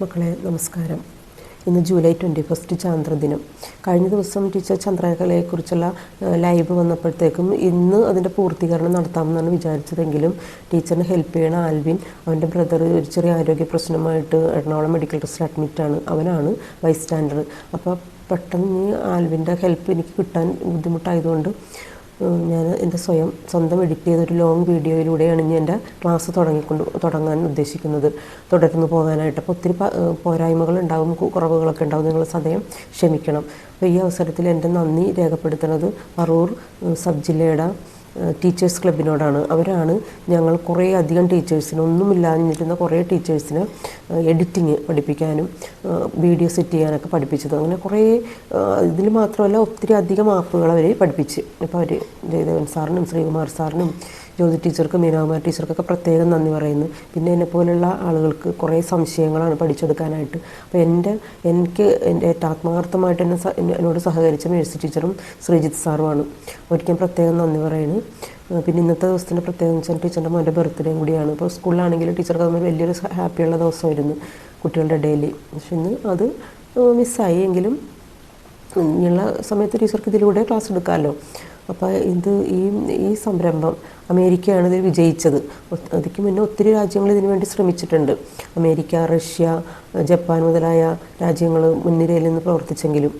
മക്കളെ നമസ്കാരം. ഇന്ന് ജൂലൈ ട്വന്റി ഫസ്റ്റ് ചാന്ദ്രദിനം. കഴിഞ്ഞ ദിവസം ടീച്ചർ ചന്ദ്രകലയെക്കുറിച്ചുള്ള ലൈവ് വന്നപ്പോഴത്തേക്കും ഇന്ന് അതിന്റെ പൂർത്തീകരണം നടത്താമെന്നാണ് വിചാരിച്ചതെങ്കിലും ടീച്ചറിന് ഹെൽപ്പ് ചെയ്യണ ആൽവിൻ അവന്റെ ബ്രദർ ഒരു ചെറിയ ആരോഗ്യ പ്രശ്നമായിട്ട് എറണാകുളം മെഡിക്കൽ ടെസ്റ്റിൽ അഡ്മിറ്റാണ് അവനാണ് വൈസ് സ്റ്റാൻഡർ അപ്പോൾ പെട്ടെന്ന് ആൽവിന്റെ ഹെൽപ്പ് എനിക്ക് കിട്ടാൻ ബുദ്ധിമുട്ടായതുകൊണ്ട് ഞാൻ എന്റെ സ്വയം സ്വന്തം എഡിറ്റ് ചെയ്തൊരു ലോങ് വീഡിയോയിലൂടെയാണ് ഞാൻ എന്റെ ക്ലാസ് തുടങ്ങിക്കൊണ്ട് തുടങ്ങാൻ ഉദ്ദേശിക്കുന്നത്. തുടർന്ന് പോകാനായിട്ട് അപ്പോൾ ഒത്തിരി പോരായ്മകൾ ഉണ്ടാവും കുറവുകളൊക്കെ ഉണ്ടാവും. നിങ്ങൾ സദയം ക്ഷമിക്കണം. അപ്പോൾ ഈ അവസരത്തിൽ എന്റെ നന്ദി രേഖപ്പെടുത്തുന്നത് പറൂർ ഉം, സബ് ജില്ലയുടെ ടീച്ചേഴ്സ് ക്ലബിനോടാണ് അവരാണ് ഞങ്ങൾ കുറേ അധികം ടീച്ചേഴ്സിന് ഒന്നുമില്ലാഞ്ഞിരുന്ന കുറേ ടീച്ചേഴ്സിന് എഡിറ്റിങ് പഠിപ്പിക്കാനും വീഡിയോ സെറ്റ് ചെയ്യാനൊക്കെ പഠിപ്പിച്ചത്. അങ്ങനെ കുറേ ഇതിൽ മാത്രമല്ല ഒത്തിരി അധികം ആപ്പുകൾ അവർ പഠിപ്പിച്ച്. ഇപ്പോൾ അവർ ജയദേവൻ സാറിനും ശ്രീകുമാർ സാറിനും ജ്യോതി ടീച്ചർക്കും മീനാകുമാർ ടീച്ചർക്കൊക്കെ പ്രത്യേകം നന്ദി പറയുന്നു. പിന്നെ എന്നെ പോലുള്ള ആളുകൾക്ക് കുറേ സംശയങ്ങളാണ് പഠിച്ചെടുക്കാനായിട്ട്. അപ്പോൾ എന്റെ എനിക്ക് എന്റെ ആത്മാർത്ഥമായിട്ട് എന്നെ എന്നോട് സഹകരിച്ച മേഴ്സി ടീച്ചറും ശ്രീജിത്ത് സാറുമാണ്. ഒരിക്കലും പ്രത്യേകം നന്ദി പറയുന്നു. പിന്നെ ഇന്നത്തെ ദിവസത്തിന്റെ പ്രത്യേകം വെച്ചാൽ ടീച്ചറിന്റെ മോന്റെ ബർത്ത്ഡേയും കൂടിയാണ്. ഇപ്പോൾ സ്കൂളിലാണെങ്കിലും ടീച്ചർക്ക് അതൊന്നും വലിയൊരു ഹാപ്പിയുള്ള ദിവസമായിരുന്നു കുട്ടികളുടെ ഡെയിലി പക്ഷെ ഇന്ന് അത് മിസ്സായി എങ്കിലും ഇനിയുള്ള സമയത്ത് ടീച്ചർക്ക് ഇതിലൂടെ ക്ലാസ് എടുക്കാമല്ലോ. അപ്പോൾ ഇത് ഈ ഈ സംരംഭം അമേരിക്കയാണ് ഇതിൽ വിജയിച്ചത്. അതിക്ക് മുന്നേ ഒത്തിരി രാജ്യങ്ങൾ ഇതിനു വേണ്ടി ശ്രമിച്ചിട്ടുണ്ട്. അമേരിക്ക റഷ്യ ജപ്പാൻ മുതലായ രാജ്യങ്ങൾ മുൻനിരയിൽ നിന്ന് പ്രവർത്തിച്ചെങ്കിലും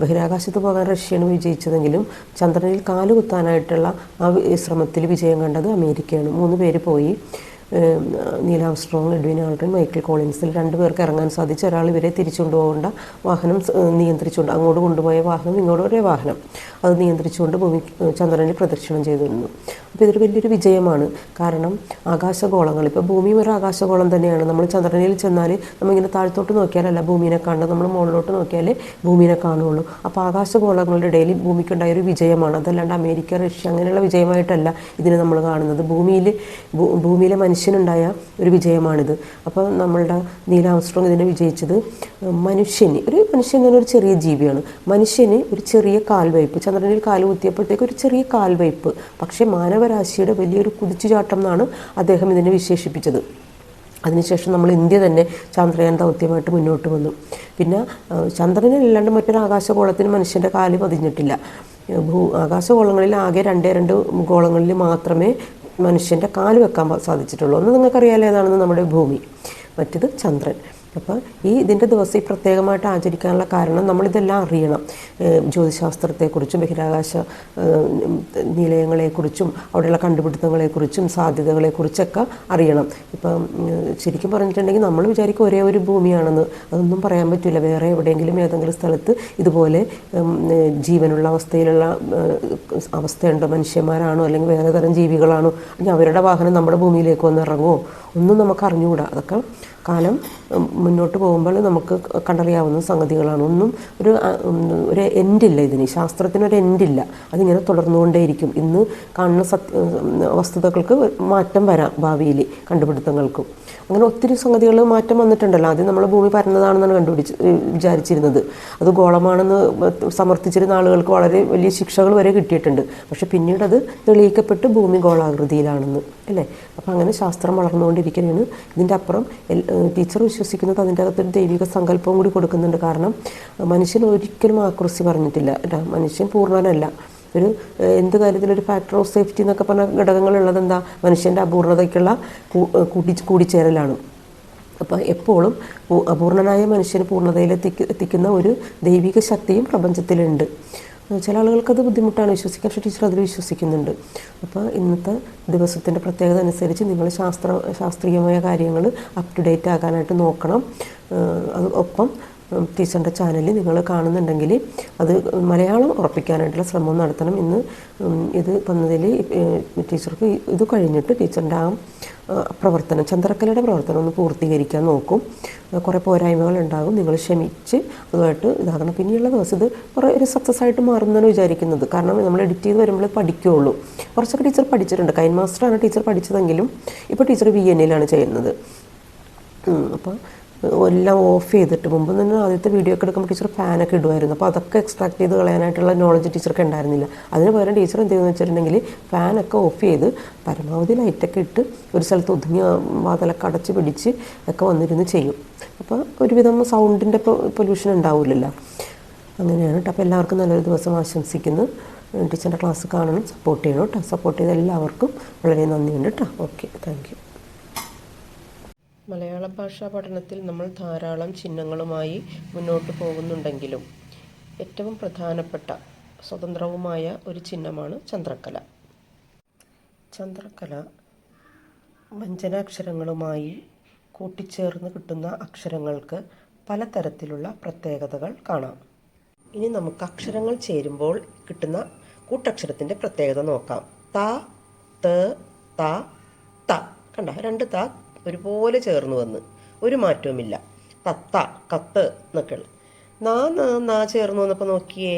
ബഹിരാകാശത്ത് പോകാൻ റഷ്യയാണ് വിജയിച്ചതെങ്കിലും ചന്ദ്രനിൽ കാലുകുത്താനായിട്ടുള്ള ആ ശ്രമത്തിൽ വിജയം കണ്ടത് അമേരിക്കയാണ്. മൂന്ന് പേര് പോയി. Neil Armstrong Edwin Aldrin Michael കോളിൻസിൽ രണ്ടു പേർക്ക് ഇറങ്ങാൻ സാധിച്ചു ഒരാൾ ഇവരെ തിരിച്ചുകൊണ്ട് പോകേണ്ട വാഹനം നിയന്ത്രിച്ചുകൊണ്ട് അങ്ങോട്ട് കൊണ്ടുപോയ വാഹനം ഇങ്ങോട്ട് ഒരേ വാഹനം. അത് നിയന്ത്രിച്ചുകൊണ്ട് ഭൂമി ചന്ദ്രനിൽ പ്രദക്ഷിണം ചെയ്തിരുന്നു. അപ്പോൾ ഇതൊരു വലിയൊരു വിജയമാണ്. കാരണം ആകാശഗോളങ്ങൾ ഇപ്പോൾ ഭൂമിയും ഒരു ആകാശഗോളം തന്നെയാണ്. നമ്മൾ ചന്ദ്രനിൽ ചെന്നാൽ നമ്മളിങ്ങനെ താഴ്ത്തോട്ട് നോക്കിയാലല്ല ഭൂമിനെ കാണുന്നത്. നമ്മൾ മുകളിലോട്ട് നോക്കിയാലേ ഭൂമിനെ കാണുകയുള്ളൂ. അപ്പോൾ ആകാശഗോളങ്ങളുടെ ഇടയിൽ ഭൂമിക്കുണ്ടായ ഒരു വിജയമാണ്. അതല്ലാണ്ട് അമേരിക്ക റഷ്യ അങ്ങനെയുള്ള വിജയമായിട്ടല്ല ഇതിനെ നമ്മൾ കാണുന്നത്. ഭൂമിയിൽ ഭൂമിയിലെ ഭൂമിയിലെ മനുഷ്യനുണ്ടായ ഒരു വിജയമാണിത്. അപ്പോൾ നമ്മളുടെ നീല ആംസ്ട്രോങ് ഇതിനെ വിജയിച്ചത് മനുഷ്യന് ഒരു മനുഷ്യൻ എന്ന് ഒരു ചെറിയ ജീവിയാണ്. മനുഷ്യന് ഒരു ചെറിയ കാൽവയ്പ് ചന്ദ്രനിൽ കാൽ കുത്തിയപ്പോഴത്തേക്ക് ഒരു ചെറിയ കാൽവയ്പ് പക്ഷേ മാനവരാശിയുടെ വലിയൊരു കുതിച്ചുചാട്ടം എന്നാണ് അദ്ദേഹം ഇതിനെ വിശേഷിപ്പിച്ചത്. അതിനുശേഷം നമ്മൾ ഇന്ത്യ തന്നെ ചന്ദ്രയാൻ ദൗത്യമായിട്ട് മുന്നോട്ട് വന്നു. പിന്നെ ചന്ദ്രനല്ലാണ്ട് മറ്റൊരു ആകാശഗോളത്തിന് മനുഷ്യന്റെ കാൽ പതിഞ്ഞിട്ടില്ല. ഭൂ ആകാശഗോളങ്ങളിൽ ആകെ രണ്ടേ രണ്ട് ഗോളങ്ങളിൽ മാത്രമേ മനുഷ്യന്റെ കാൽ വെക്കാൻ സാധിച്ചിട്ടുള്ളൂ. ഒന്ന് നിങ്ങൾക്കറിയാലോ ഏതാണെന്ന് നമ്മുടെ ഭൂമി. മറ്റത് ചന്ദ്രൻ. അപ്പോൾ ഈ ഇതിന്റെ ദിവസം ഈ പ്രത്യേകമായിട്ട് ആചരിക്കാനുള്ള കാരണം നമ്മളിതെല്ലാം അറിയണം. ജ്യോതിശാസ്ത്രത്തെക്കുറിച്ചും ബഹിരാകാശ നിലയങ്ങളെക്കുറിച്ചും അവിടെയുള്ള കണ്ടുപിടുത്തങ്ങളെക്കുറിച്ചും സാധ്യതകളെക്കുറിച്ചൊക്കെ അറിയണം. ഇപ്പം ശരിക്കും പറഞ്ഞിട്ടുണ്ടെങ്കിൽ നമ്മൾ വിചാരിക്കും ഒരേ ഒരു ഭൂമിയാണെന്ന്. അതൊന്നും പറയാൻ പറ്റില്ല. വേറെ എവിടെയെങ്കിലും ഏതെങ്കിലും സ്ഥലത്ത് ഇതുപോലെ ജീവനുള്ള അവസ്ഥയിലുള്ള അവസ്ഥയുണ്ടോ? മനുഷ്യന്മാരാണോ? അല്ലെങ്കിൽ വേറെ തരം ജീവികളാണോ? അല്ലെങ്കിൽ അവരുടെ വാഹനം നമ്മുടെ ഭൂമിയിലേക്ക് വന്നിറങ്ങുമോ ഒന്നും നമുക്ക് അറിഞ്ഞുകൂടാ. അതൊക്കെ കാലം മുന്നോട്ട് പോകുമ്പോൾ നമുക്ക് കണ്ടറിയാവുന്ന സംഗതികളാണ്. ഒന്നും ഒരു ഒരു എൻഡില്ല ഇതിന്. ശാസ്ത്രത്തിന് ഒരു എൻഡില്ല അതിങ്ങനെ തുടർന്നുകൊണ്ടേയിരിക്കും. ഇന്ന് കാണുന്ന സത്യ വസ്തുതകൾക്ക് മാറ്റം വരാം ഭാവിയിൽ കണ്ടുപിടുത്തങ്ങൾക്കും. അങ്ങനെ ഒത്തിരി സംഗതികൾ മാറ്റം വന്നിട്ടുണ്ടല്ലോ. ആദ്യം നമ്മൾ ഭൂമി പരന്നതാണെന്നാണ് കണ്ടുപിടിച്ച് വിചാരിച്ചിരുന്നത്. അത് ഗോളമാണെന്ന് സമർത്ഥിച്ചിരുന്ന ആളുകൾക്ക് വളരെ വലിയ ശിക്ഷകൾ വരെ കിട്ടിയിട്ടുണ്ട്. പക്ഷെ പിന്നീട് അത് തെളിയിക്കപ്പെട്ട് ഭൂമി ഗോളാകൃതിയിലാണെന്ന് അല്ലേ? അപ്പം അങ്ങനെ ശാസ്ത്രം വളർന്നുകൊണ്ടിരിക്കുകയാണ് ഇതിന്റെ അപ്പുറം ടീച്ചർ വിശ്വസിക്കുന്നത് അതിന്റെ അകത്തൊരു ദൈവിക സങ്കല്പവും കൂടി കൊടുക്കുന്നുണ്ട്. കാരണം മനുഷ്യൻ ഒരിക്കലും ആക്രസി പറഞ്ഞിട്ടില്ല. മനുഷ്യൻ പൂർണനല്ല. ഒരു എന്ത് കാര്യത്തിലൊരു ഫാക്ടർ ഓഫ് സേഫ്റ്റി എന്നൊക്കെ പറഞ്ഞ ഘടകങ്ങളുള്ളത് എന്താ മനുഷ്യന്റെ അപൂർണതയ്ക്കുള്ള കൂടി കൂടിച്ചേരലാണ്. അപ്പോൾ എപ്പോഴും അപൂർണനായ മനുഷ്യന് പൂർണതയിൽ എത്തിക്ക എത്തിക്കുന്ന ഒരു ദൈവിക ശക്തിയും പ്രപഞ്ചത്തിലുണ്ട്. ചില ആളുകൾക്ക് അത് ബുദ്ധിമുട്ടാണ്. വിശ്വസിക്കാൻ പക്ഷേ ടീച്ചർ അതിൽ വിശ്വസിക്കുന്നുണ്ട്. അപ്പോൾ ഇന്നത്തെ ദിവസത്തിന്റെ പ്രത്യേകത അനുസരിച്ച് നിങ്ങൾ ശാസ്ത്ര ശാസ്ത്രീയമായ കാര്യങ്ങൾ അപ് ടു ഡേറ്റ് ആകാനായിട്ട് നോക്കണം. അത് ഒപ്പം ടീച്ചറിന്റെ ചാനലിൽ നിങ്ങൾ കാണുന്നുണ്ടെങ്കിൽ അത് മലയാളം ഉറപ്പിക്കാനായിട്ടുള്ള ശ്രമം നടത്തണം ഇന്ന് ഇത് തന്നതിൽ ടീച്ചർക്ക് ഇത് കഴിഞ്ഞിട്ട് ടീച്ചറിന്റെ ആ പ്രവർത്തനം ചന്ദ്രക്കലയുടെ പ്രവർത്തനം ഒന്ന് പൂർത്തീകരിക്കാൻ നോക്കും. കുറേ പോരായ്മകൾ ഉണ്ടാകും. നിങ്ങൾ ക്ഷമിച്ച് അതുമായിട്ട് ഇതാകണം. പിന്നെയുള്ള ദിവസം ഇത് കുറേ ഒരു സക്സസ് ആയിട്ട് മാറുന്നതാണ് വിചാരിക്കുന്നത്. കാരണം നമ്മൾ എഡിറ്റ് ചെയ്ത് വരുമ്പോൾ പഠിക്കുകയുള്ളൂ കുറച്ചൊക്കെ ടീച്ചർ പഠിച്ചിട്ടുണ്ട്. കൈൻ മാസ്റ്ററാണ് ടീച്ചർ പഠിച്ചതെങ്കിലും ഇപ്പോൾ ടീച്ചർ വി എൻ എയിലാണ് ചെയ്യുന്നത്. അപ്പോൾ എല്ലാം ഓഫ് ചെയ്തിട്ട്. മുമ്പ് തന്നെ ആദ്യത്തെ വീഡിയോ ഒക്കെ എടുക്കുമ്പോൾ ടീച്ചർ ഫാനൊക്കെ ഇടുമായിരുന്നു. അപ്പോൾ അതൊക്കെ എക്സ്ട്രാക്ട് ചെയ്ത് കളയാനായിട്ടുള്ള നോളജ് ടീച്ചർക്ക് ഉണ്ടായിരുന്നില്ല. അതിന് പകരം ടീച്ചർ എന്ത് ചെയ്യുമെന്ന് വെച്ചിട്ടുണ്ടെങ്കിൽ ഫാനൊക്കെ ഓഫ് ചെയ്ത് പരമാവധി ലൈറ്റൊക്കെ ഇട്ട് ഒരു സ്ഥലത്ത് ഒതുങ്ങിയ വാതിലൊക്കെ അടച്ച് പിടിച്ച് ഒക്കെ വന്നിരുന്ന് ചെയ്യും. അപ്പോൾ ഒരുവിധം സൗണ്ടിന്റെ പൊല്യൂഷൻ ഉണ്ടാവില്ലല്ലോ അങ്ങനെയാണ് അപ്പോൾ എല്ലാവർക്കും നല്ലൊരു ദിവസം ആശംസിക്കുന്നു. ടീച്ചറിന്റെ ക്ലാസ് കാണണം. സപ്പോർട്ട് ചെയ്യണം കേട്ടോ സപ്പോർട്ട് ചെയ്ത എല്ലാവർക്കും വളരെ നന്ദിയുണ്ട് കേട്ടോ ഓക്കെ താങ്ക് മലയാള ഭാഷാ പഠനത്തിൽ നമ്മൾ ധാരാളം ചിഹ്നങ്ങളുമായി മുന്നോട്ട് പോകുന്നുണ്ടെങ്കിലും ഏറ്റവും പ്രധാനപ്പെട്ട സ്വതന്ത്രവുമായ ഒരു ചിഹ്നമാണ് ചന്ദ്രക്കല ചന്ദ്രക്കല വ്യഞ്ജനാക്ഷരങ്ങളുമായി കൂട്ടിച്ചേർന്ന് കിട്ടുന്ന അക്ഷരങ്ങൾക്ക് പലതരത്തിലുള്ള പ്രത്യേകതകൾ കാണാം. ഇനി നമുക്ക് അക്ഷരങ്ങൾ ചേരുമ്പോൾ കിട്ടുന്ന കൂട്ടക്ഷരത്തിന്റെ പ്രത്യേകത നോക്കാം. ത ത ത. കണ്ട? രണ്ട് ത ഒരുപോലെ ചേർന്ന് വന്ന് ഒരു മാറ്റവുമില്ല. തത്ത കത്ത് എന്നൊക്കെ ഉള്ളത് നാ നാ ചേർന്ന് വന്നപ്പോൾ നോക്കിയേ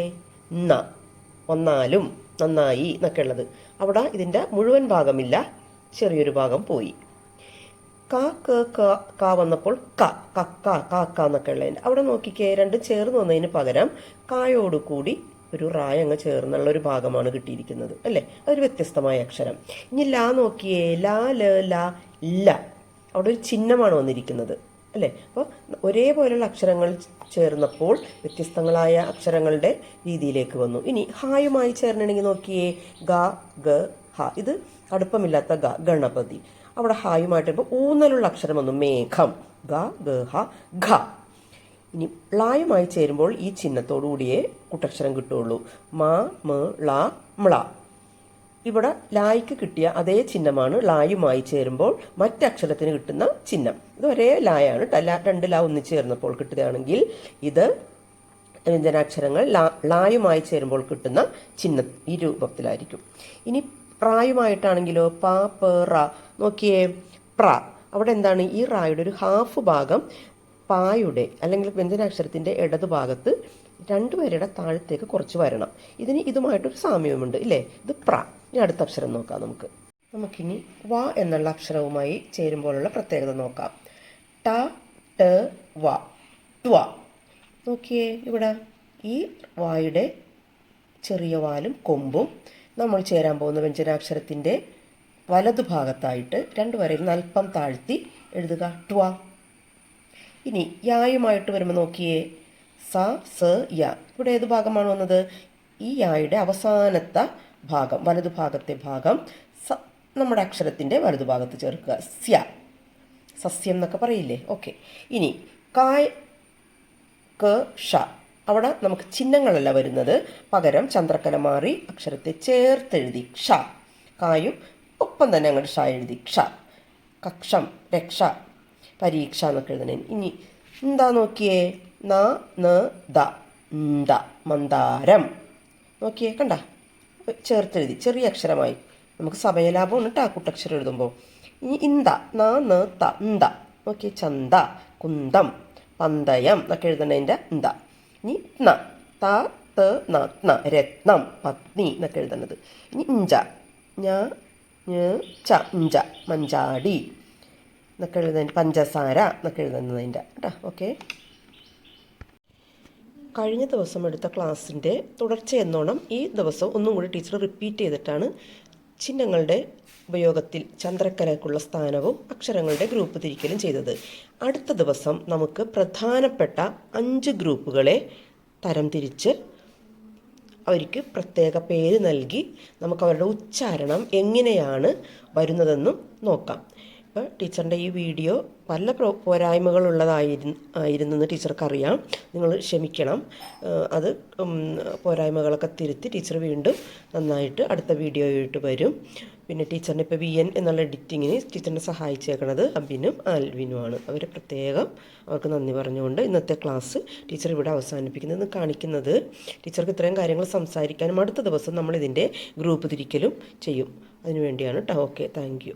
ന ഒന്നാലും നന്നായി എന്നൊക്കെ ഉള്ളത്. അവിടെ ഇതിന്റെ മുഴുവൻ ഭാഗമില്ല ചെറിയൊരു ഭാഗം പോയി. ക ക ക വന്നപ്പോൾ ക കക്ക കാക്ക എന്നൊക്കെ ഉള്ളതിന്റെ അവിടെ നോക്കിക്കേ രണ്ടും ചേർന്ന് വന്നതിന് പകരം കായോട് കൂടി ഒരു റായ അങ്ങ് ചേർന്നുള്ള ഒരു ഭാഗമാണ് കിട്ടിയിരിക്കുന്നത് അല്ലേ? അതൊരു വ്യത്യസ്തമായ അക്ഷരം. ഇനി ലാ നോക്കിയേ ലാ ല ല ല. അവിടെ ഒരു ചിഹ്നമാണ് വന്നിരിക്കുന്നത്. അല്ലേ? അപ്പോൾ ഒരേപോലെയുള്ള അക്ഷരങ്ങൾ ചേർന്നപ്പോൾ വ്യത്യസ്തങ്ങളായ അക്ഷരങ്ങളുടെ രീതിയിലേക്ക് വന്നു. ഇനി ഹായുമായി ചേർന്നിണെങ്കിൽ നോക്കിയേ. ഗ ഗ ഹ. ഇത് അടുപ്പമില്ലാത്ത ഗ ഗണപതി. അവിടെ ഹായുമായിട്ട് ഇപ്പോൾ ഊന്നലുള്ള അക്ഷരം വന്നു. മേഘം. ഗ ഗ ഹ ഘ. ഇനി ളായുമായി ചേരുമ്പോൾ ഈ ചിഹ്നത്തോടു കൂടിയേ കുട്ടക്ഷരം കിട്ടുള്ളൂ മ മ ള മ്ള. ഇവിടെ ലായ്ക്ക് കിട്ടിയ അതേ ചിഹ്നമാണ് ലായുമായി ചേരുമ്പോൾ മറ്റക്ഷരത്തിന് കിട്ടുന്ന ചിഹ്നം. ഇത് ഒരേ ലായാണ് രണ്ട് ല- ഒന്നിച്ച് ചേർന്നപ്പോൾ കിട്ടുകയാണെങ്കിൽ ഇത് വ്യഞ്ജനാക്ഷരങ്ങൾ ലായുമായി ചേരുമ്പോൾ കിട്ടുന്ന ചിഹ്നം ഈ രൂപത്തിലായിരിക്കും. ഇനി പ്രായുമായിട്ടാണെങ്കിലോ പാ പ നോക്കിയേ പ്ര. അവിടെ എന്താണ്? ഈ റായുടെ ഒരു ഹാഫ് ഭാഗം പായുടെ അല്ലെങ്കിൽ വ്യഞ്ജനാക്ഷരത്തിന്റെ ഇടത് ഭാഗത്ത് രണ്ടുപേരുടെ താഴത്തേക്ക് കുറച്ച് വരണം. ഇതിന് ഇതുമായിട്ടൊരു സാമ്യമുണ്ട് ഇല്ലേ? ഇത് പ്ര. ഇനി അടുത്ത അക്ഷരം നോക്കാം നമുക്ക്. നമുക്കിനി വ എന്നുള്ള അക്ഷരവുമായി ചേരുമ്പോഴുള്ള പ്രത്യേകത നോക്കാം. ട ട് വ. ട്വ. നോക്കിയേ ഇവിടെ ഈ വായുടെ ചെറിയ വാലും കൊമ്പും നമ്മൾ ചേരാൻ പോകുന്ന വ്യഞ്ജനാക്ഷരത്തിന്റെ വലതുഭാഗത്തായിട്ട് രണ്ട് വരയിൽ അല്പം താഴ്ത്തി എഴുതുക. ട്വ. ഇനി യായുമായിട്ട് വരുമ്പോൾ നോക്കിയേ. സ സ യ. ഇവിടെ ഏത് ഭാഗമാണ് വന്നത്? ഈ യായുടെ അവസാനത്തെ ഭാഗം വലതുഭാഗത്തെ ഭാഗം സ നമ്മുടെ അക്ഷരത്തിന്റെ വലതുഭാഗത്ത് ചേർക്കുക. സ്യ. സസ്യം എന്നൊക്കെ പറയില്ലേ? ഓക്കെ. ഇനി കായ് ക ഷ. അവിടെ നമുക്ക് ചിഹ്നങ്ങളല്ല വരുന്നത്. പകരം ചന്ദ്രക്കല മാറി അക്ഷരത്തെ ചേർത്തെഴുതി ക്ഷ. കായും ഒപ്പം തന്നെ അങ്ങോട്ട് ഷ എഴുതി ക്ഷ. കക്ഷം രക്ഷ പരീക്ഷ എന്നൊക്കെ എഴുതണേ. ഇനി എന്താ നോക്കിയേ? ന ന ദ മന്ദാരം. നോക്കിയേ കണ്ട? ചേർത്തെഴുതി. ചെറിയ അക്ഷരമായി. നമുക്ക് സമയലാഭമാണ് കേട്ടോ കൂട്ടക്ഷരം എഴുതുമ്പോൾ ഇനി ഇന്ത ന ന ത ഇന്ത ഓക്കെ ചന്ത കുന്തം പന്തയം എന്നൊക്കെ എഴുതണതിന്റെ ഇന്ത. ഇനി ന ത ത ന ന രത്നം പത്നി എന്നൊക്കെ എഴുതണത്. ഇനി ഇഞ്ച ഞ ച ഇഞ്ച മഞ്ചാടി എന്നൊക്കെ എഴുതുന്നതിന്റെ പഞ്ചസാര എന്നൊക്കെ എഴുതുന്നതിന്റെ കേട്ടോ ഓക്കെ. കഴിഞ്ഞ ദിവസം എടുത്ത ക്ലാസ്സിന്റെ തുടർച്ച എന്നോണം ഈ ദിവസം ഒന്നും കൂടി ടീച്ചർ റിപ്പീറ്റ് ചെയ്തിട്ടാണ് ചിഹ്നങ്ങളുടെ ഉപയോഗത്തിൽ ചന്ദ്രക്കരക്കുള്ള സ്ഥാനവും അക്ഷരങ്ങളുടെ ഗ്രൂപ്പ് തിരിക്കലും ചെയ്തത്. അടുത്ത ദിവസം നമുക്ക് പ്രധാനപ്പെട്ട അഞ്ച് ഗ്രൂപ്പുകളെ തരംതിരിച്ച് അവർക്ക് പ്രത്യേക പേര് നൽകി നമുക്ക് അവരുടെ ഉച്ചാരണം എങ്ങനെയാണ് വരുന്നതെന്നും നോക്കാം. ഇപ്പോൾ ടീച്ചറിന്റെ ഈ വീഡിയോ പല പ്രോ പോരായ്മകളുള്ളതായിരുന്നു ആയിരുന്നെന്ന് ടീച്ചർക്കറിയാം. നിങ്ങൾ ക്ഷമിക്കണം. അത് പോരായ്മകളൊക്കെ തിരുത്തി ടീച്ചർ വീണ്ടും നന്നായിട്ട് അടുത്ത വീഡിയോ ആയിട്ട് വരും. പിന്നെ ടീച്ചറിന്റെ ഇപ്പോൾ വി എൻ എന്നുള്ള എഡിറ്റിങ്ങിന് ടീച്ചറിനെ സഹായിച്ചേക്കണത് അബിനും ആൽവിനുമാണ്. അവർ പ്രത്യേകം അവർക്ക് നന്ദി പറഞ്ഞുകൊണ്ട് ഇന്നത്തെ ക്ലാസ് ടീച്ചർ ഇവിടെ അവസാനിപ്പിക്കുന്നത് കാണിക്കുന്നത് ടീച്ചർക്ക് ഇത്രയും കാര്യങ്ങൾ സംസാരിക്കാനും അടുത്ത ദിവസം നമ്മളിതിന്റെ ഗ്രൂപ്പ് തിരിക്കലും ചെയ്യും. അതിനുവേണ്ടിയാണ് കേട്ടോ ഓക്കെ. താങ്ക്